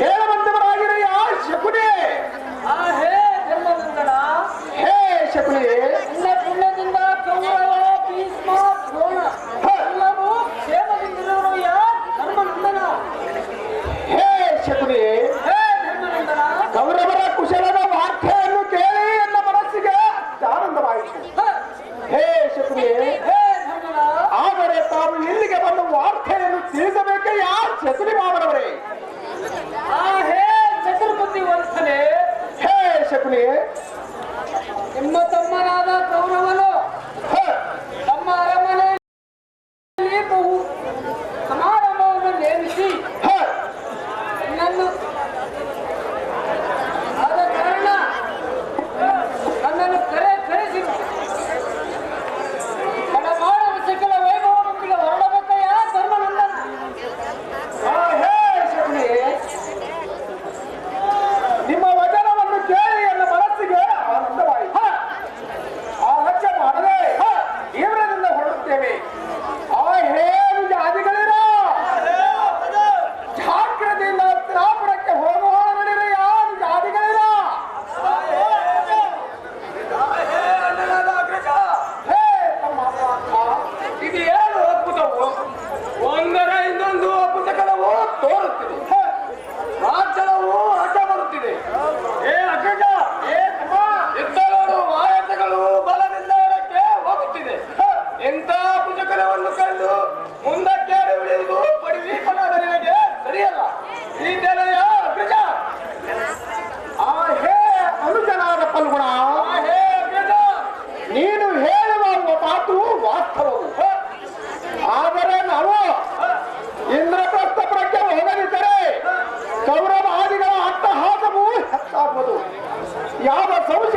ಹೇಳುವಂತವರಾಗಿರಿ ಆ ಹೇ ಶಕುನಿ. ಹೇ ಕೌರವ ಭೀಷ್ಮ ದ್ರೋಣ. ಎಲ್ಲರೂ ಯಾರು? ಹೇ ಶಕುನಿ. ಹೇ ಧರ್ಮನಂದನ. ಕೌರವರ ಕುಶಲದ ವಾರ್ತೆಯನ್ನು ಕೇಳಿ ಮನಸ್ಸಿಗೆ ಆನಂದವಾಯಿತು. ಹೇ. ಶಕುನಿ. ಆದರೆ ತಾವು ಇಲ್ಲಿಗೆ ಬಂದು ವಾರ್ತೆಯನ್ನು ತಿಳಿಸಬೇಕೆ ಯಾರು? ಶಕುನಿ ಮಾವನವರೇ. يا 走